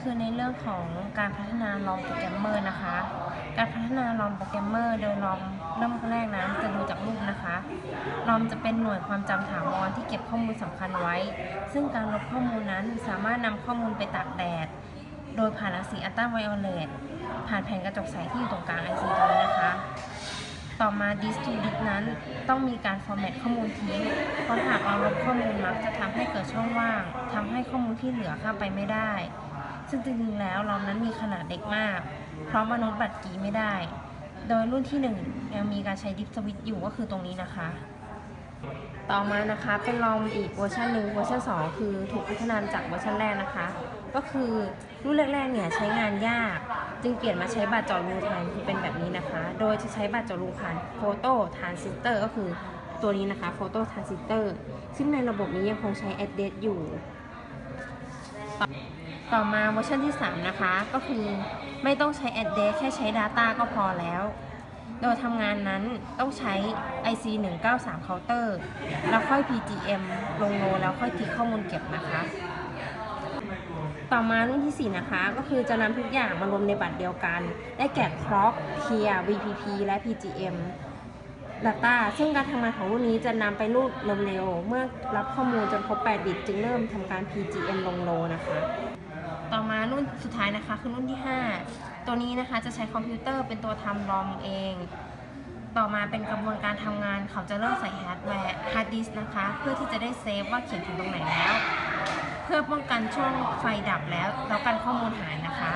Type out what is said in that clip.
คือในเรื่องของการพัฒนาลอมโปรแกรมเมอร์นะคะ การพัฒนาลอมโปรแกรมเมอร์โดยลอมเริ่มแรกนั้นจะดูจากรูปนะคะลอมจะเป็นหน่วยความจำถาวรที่เก็บข้อมูลสำคัญไว้ ซึ่งการลบข้อมูลนั้นสามารถนำข้อมูลไปตากแดด โดยผ่านรังสีอัลตราไวโอเลตผ่านแผ่นกระจกใสที่อยู่ตรงกลาง IC ตัวนี้นะคะ ต่อมา disk to disk นั้นต้องมีการ format ข้อมูลทิ้ง เพราะหากเราลบข้อมูลมักจะทำให้เกิดช่องว่างทำให้ข้อมูลที่เหลือเข้าไปไม่ได้ ซึ่งจริงๆแล้วเรานั้นมีขนาดเล็กมาก เพราะมนุษย์บัตรกีไม่ได้ โดยรุ่นที่ 1 ยังมีการใช้ดิสสวิตอยู่ก็คือตรงนี้นะคะ ต่อมานะคะเป็นลองอีกเวอร์ชันหนึ่งเวอร์ชัน2 คือถูกพัฒนาจากเวอร์ชันแรกนะคะ ก็คือรุ่นแรกๆเนี่ยใช้งานยาก จึงเปลี่ยนมาใช้บัตรจอรูแทนคือเป็นแบบนี้นะคะ โดยจะใช้บัตรจอรูผ่านโฟโต้ทรานซิสเตอร์ก็คือตัวนี้นะคะโฟโต้ทรานซิสเตอร์ซึ่งในระบบนี้ยังคงใช้ address อยู่ ต่อมาเวอร์ชันที่ 3 นะคะ ก็คือไม่ต้องใช้ address แค่ใช้ data ก็พอแล้ว โดยทำงานนั้นต้องใช้ IC 193 counter แล้วค่อย PGM ลงโนแล้วค่อยทิ้งข้อมูลเก็บนะคะ ต่อมารุ่นที่ 4 นะคะ ก็คือจะนำทุกอย่างมารวมในบัตรเดียวกัน ได้แก่ Clock, Clear, VPP และ PGM Data ซึ่งการทำงานของรุ่นนี้จะนำไปรูดเร็วๆ เมื่อรับข้อมูลจนครบ 8 บิตจึงเริ่มทำการ PGM ลงโลนะคะ ต่อมารุ่นสุดท้ายนะคะคือรุ่นที่ 5 ตัวนี้นะคะจะใช้คอมพิวเตอร์เป็นตัวทำรอมเอง ต่อมาเป็นกระบวนการทำงานเขาจะเริ่มใส่ฮาร์ดแวร์ฮาร์ดดิสก์นะคะ เพื่อที่จะได้เซฟว่าเขียนถึงตรงไหนแล้ว เพื่อป้องกันช่วงไฟดับแล้วแล้วกันข้อมูลหายนะคะ